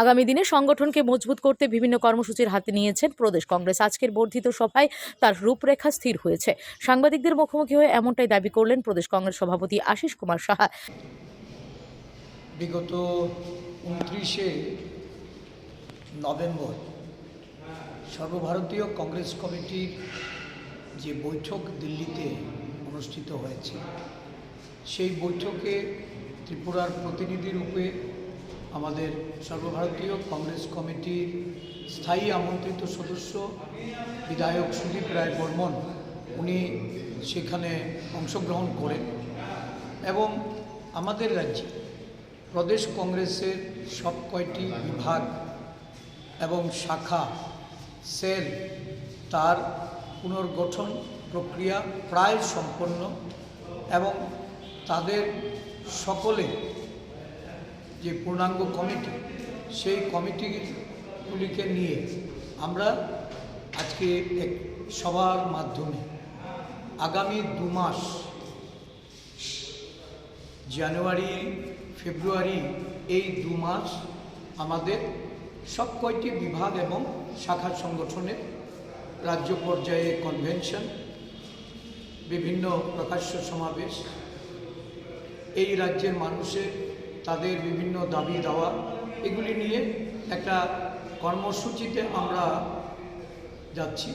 আগামী দিনে সংগঠনকে মজবুত করতে বিভিন্ন কর্মসূচির হাতে নিয়েছেন প্রদেশ কংগ্রেস। আজকের বর্ধিত সভায় তার রূপরেখা স্থির হয়েছে। সাংবাদিকদের মুখোমুখি হয়ে এমনটাই দাবি করলেন প্রদেশ কংগ্রেস সভাপতি আশিস কুমার সাহা। বিগত উনত্রিশে নভেম্বর সর্বভারতীয় কংগ্রেস কমিটির যে বৈঠক দিল্লিতে অনুষ্ঠিত হয়েছে, সেই বৈঠকে ত্রিপুরার প্রতিনিধি রূপে আমাদের সর্বভারতীয় কংগ্রেস কমিটির স্থায়ী আমন্ত্রিত সদস্য বিধায়ক সুদীপ রায় বর্মন, উনি সেখানে অংশগ্রহণ করেন এবং আমাদের রাজ্যে প্রদেশ কংগ্রেসের সব কয়টি বিভাগ এবং শাখা, সেল তার পুনর্গঠন প্রক্রিয়া প্রায় সম্পন্ন এবং তাদের সকলে যে পূর্ণাঙ্গ কমিটি, সেই কমিটিগুলিকে নিয়ে আমরা আজকে এক সভার মাধ্যমে আগামী দু মাস, জানুয়ারি, ফেব্রুয়ারি, এই দু মাস আমাদের সব কয়টি বিভাগ এবং শাখা সংগঠনের রাজ্য পর্যায়ে কনভেনশন বিভিন্ন প্রকাশ্য সমাবেশ, এই রাজ্যের মানুষের তাদের বিভিন্ন দাবি দাওয়া এগুলি নিয়ে একটা কর্মসূচিতে আমরা যাচ্ছি।